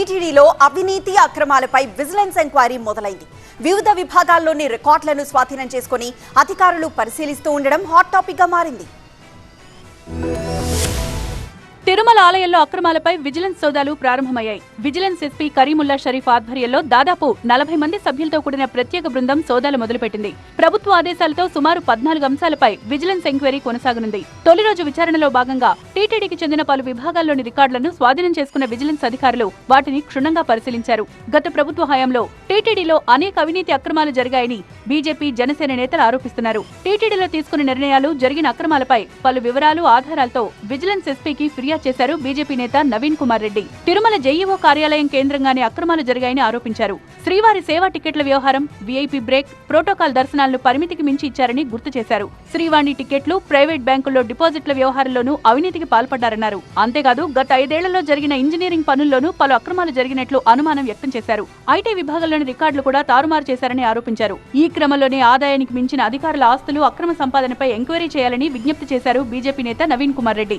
టీటీడీలో అవినీతి అక్రమాలపై vigilance enquiry మొదలైంది. వివిధ విభాగాల్లోని రికార్డులను స్వాధీనం చేసుకుని అధికారులు పరిశీలిస్తూ ఉండడం హాట్ టాపిక్గా మారింది. తిరుమల ఆలయంలో అక్రమాలపై విజిలెన్స్ సోదాలు ప్రారంభమయ్యాయి. విజిలెన్స్ ఎస్పీ కరీముల్లా షరీఫ్ ఆధ్వర్యంలో దాదాపు నలభై మంది సభ్యులతో కూడిన ప్రత్యేక బృందం సోదాలు మొదలుపెట్టింది. ప్రభుత్వ ఆదేశాలతో సుమారు పద్నాలుగు అంశాలపై విజిలెన్స్ ఎంక్వైరీ కొనసాగనుంది. తొలి రోజు విచారణలో భాగంగా టీటీడీకి చెందిన పలు విభాగాల్లోని రికార్డులను స్వాధీనం చేసుకున్న విజిలెన్స్ అధికారులు వాటిని క్షుణ్ణంగా పరిశీలించారు. గత ప్రభుత్వ హయాంలో టీటీడీలో అనేక అవినీతి అక్రమాలు జరిగాయని బీజేపీ జనసేన నేతలు ఆరోపిస్తున్నారు. టీటీడీలో తీసుకున్న నిర్ణయాలు జరిగిన అక్రమాలపై పలు వివరాలు ఆధారాలతో విజిలెన్స్ ఎస్పీకి ఫిర్యాదు చేశారు బీజేపీ నేత నవీన్ కుమార్ రెడ్డి. తిరుమల జేఈఓ కార్యాలయం కేంద్రంగానే అక్రమాలు జరిగాయని ఆరోపించారు. శ్రీవారి సేవా టికెట్ల వ్యవహారం వీఐపీ బ్రేక్ ప్రోటోకాల్ దర్శనాలను పరిమితికి మించి ఇచ్చారని గుర్తు చేశారు. శ్రీవాణి టికెట్లు ప్రైవేట్ బ్యాంకుల్లో డిపాజిట్ల వ్యవహారంలోనూ అవినీతికి పాల్పడ్డారన్నారు. అంతేకాదు గత ఐదేళ్ళలో జరిగిన ఇంజనీరింగ్ పనుల్లోనూ పలు అక్రమాలు జరిగినట్లు అనుమానం వ్యక్తం చేశారు. ఐటీ విభాగంలోని రికార్డులు కూడా తారుమారు చేశారని ఆరోపించారు. ఈ క్రమంలోనే ఆదాయానికి మించిన అధికారుల ఆస్తులు అక్రమ సంపాదనపై ఎంక్వైరీ చేయాలని విజ్ఞప్తి చేశారు బీజేపీ నేత నవీన్ కుమార్ రెడ్డి.